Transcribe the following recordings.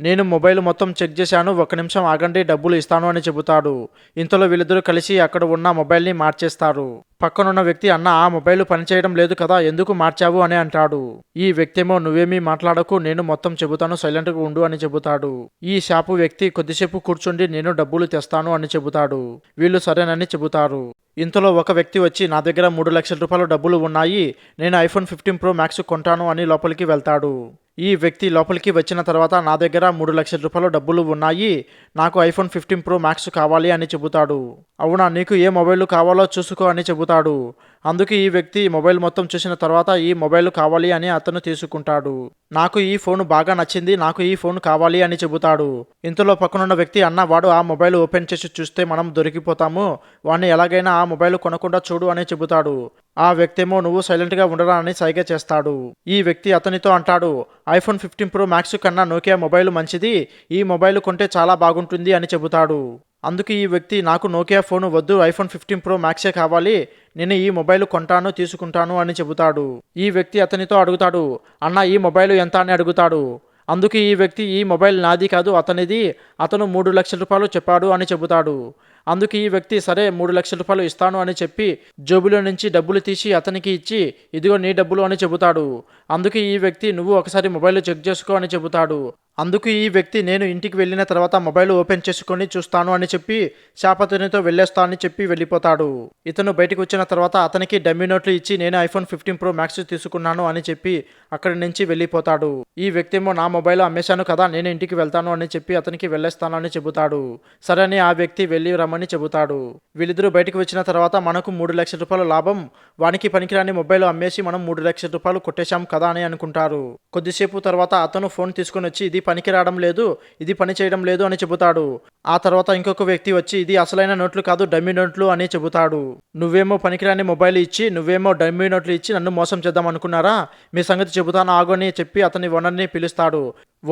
నేను మొబైల్ మొత్తం చెక్ చేశాను ఒక నిమిషం ఆగండి డబ్బులు ఇస్తాను అని చెబుతాడు. ఇంతలో వీళ్ళిద్దరూ కలిసి అక్కడ ఉన్న మొబైల్ని మార్చేస్తారు. పక్కనున్న వ్యక్తి అన్న ఆ మొబైల్ పనిచేయడం లేదు కదా ఎందుకు మార్చావు? అని అంటాడు. ఈ వ్యక్తేమో నువ్వేమీ మాట్లాడకు నేను మొత్తం చెబుతాను సైలెంట్గా ఉండు అని చెబుతాడు. ఈ షాపు వ్యక్తి కొద్దిసేపు కూర్చుండి నేను డబ్బులు తెస్తాను అని చెబుతాడు. వీళ్ళు సరేనని చెబుతారు. ఇంతలో ఒక వ్యక్తి వచ్చి నా దగ్గర మూడు లక్షల రూపాయలు డబ్బులు ఉన్నాయి నేను ఐఫోన్ ఫిఫ్టీన్ ప్రో మ్యాక్స్ కొంటాను అని లోపలికి వెళ్తాడు. ఈ వ్యక్తి లోపలికి వచ్చిన తర్వాత నా దగ్గర మూడు లక్షల రూపాయలు డబ్బులు ఉన్నాయి నాకు ఐఫోన్ ఫిఫ్టీన్ ప్రో మ్యాక్స్ కావాలి అని చెబుతాడు. అవునా నీకు ఏ మొబైల్ కావాలో చూసుకో అని చెబుతాడు. అందుకే ఈ వ్యక్తి మొబైల్ మొత్తం చూసిన తర్వాత ఈ మొబైల్ కావాలి అని అతను తీసుకుంటాడు. నాకు ఈ ఫోన్ బాగా నచ్చింది నాకు ఈ ఫోన్ కావాలి అని చెబుతాడు. ఇంతలో పక్కనున్న వ్యక్తి అన్న వాడు ఆ మొబైల్ ఓపెన్ చేసి చూస్తే మనం దొరికిపోతాము. వాడిని ఎలాగైనా ఆ మొబైల్ కొనకుండా చూడు అని చెబుతాడు. ఆ వ్యక్తి ఏమో నువ్వు సైలెంట్గా ఉండరా అని సైగ చేస్తాడు. ఈ వ్యక్తి అతనితో అంటాడు ఐఫోన్ ఫిఫ్టీన్ ప్రో మ్యాక్స్ కన్నా నోకియా మొబైల్ మంచిది. ఈ మొబైల్ కొంటే చాలా బాగుంటుంది అని చెబుతాడు. అందుకు ఈ వ్యక్తి నాకు నోకియా ఫోన్ వద్దు ఐఫోన్ ఫిఫ్టీన్ ప్రో మ్యాక్సే కావాలి నేను ఈ మొబైల్ కొంటాను తీసుకుంటాను అని చెబుతాడు. ఈ వ్యక్తి అతనితో అడుగుతాడు అన్న ఈ మొబైల్ ఎంత? అని అడుగుతాడు. అందుకు ఈ వ్యక్తి ఈ మొబైల్ నాది కాదు అతనిది అతను మూడు లక్షల రూపాయలు చెప్పాడు అని చెబుతాడు. అందుకు ఈ వ్యక్తి సరే మూడు లక్షల రూపాయలు ఇస్తాను అని చెప్పి జోబులో నుంచి డబ్బులు తీసి అతనికి ఇచ్చి ఇదిగో నీ డబ్బులు అని చెబుతాడు. అందుకు ఈ వ్యక్తి నువ్వు ఒకసారి మొబైల్ చెక్ చేసుకో అని చెబుతాడు. అందుకు ఈ వ్యక్తి నేను ఇంటికి వెళ్ళిన తర్వాత మొబైల్ ఓపెన్ చేసుకొని చూస్తాను అని చెప్పి శాపతునితో వెళ్ళేస్తా అని చెప్పి వెళ్ళిపోతాడు. ఇతను బయటకు వచ్చిన తర్వాత అతనికి డమ్మి నోట్లు ఇచ్చి నేను ఐఫోన్ ఫిఫ్టీన్ ప్రో మ్యాక్స్ తీసుకున్నాను అని చెప్పి అక్కడి నుంచి వెళ్ళిపోతాడు. ఈ వ్యక్తి ఏమో నా మొబైల్ అమ్మేశాను కదా నేను ఇంటికి వెళ్తాను అని చెప్పి అతనికి వెళ్ళేస్తాను అని చెబుతాడు. సరే ఆ వ్యక్తి వెళ్ళి రమ్మని చెబుతాడు. వీళ్ళిద్దరూ బయటకు వచ్చిన తర్వాత మనకు మూడు లక్షల రూపాయల లాభం వానికి పనికిరాని మొబైల్ అమ్మేసి మనం మూడు లక్షల రూపాయలు కొట్టేశాం కదా అని అనుకుంటారు. కొద్దిసేపు తర్వాత అతను ఫోన్ తీసుకొని వచ్చి ఇది పనికి రావడం లేదు ఇది పని చేయడం లేదు అని చెబుతాడు. ఆ తర్వాత ఇంకొక వ్యక్తి వచ్చి ఇది అసలైన నోట్లు కాదు డమ్మీ నోట్లు అని చెబుతాడు. నువ్వేమో పనికిరాని మొబైల్ ఇచ్చి నువ్వేమో డమ్మీ నోట్లు ఇచ్చి నన్ను మోసం చేద్దాం అనుకున్నారా? మీ సంగతి చెబుతాను ఆగోని అని చెప్పి అతని ఓనర్ని పిలుస్తాడు.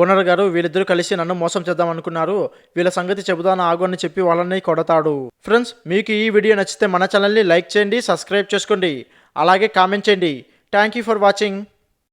ఓనర్ గారు వీళ్ళిద్దరూ కలిసి నన్ను మోసం చేద్దాం అనుకున్నారు. వీళ్ళ సంగతి చెబుతాను ఆగోని అని చెప్పి వాళ్ళని కొడతాడు. ఫ్రెండ్స్ మీకు ఈ వీడియో నచ్చితే మన ఛానల్ని లైక్ చేయండి సబ్స్క్రైబ్ చేసుకోండి. అలాగే కామెంట్ చేయండి. Thank you for watching.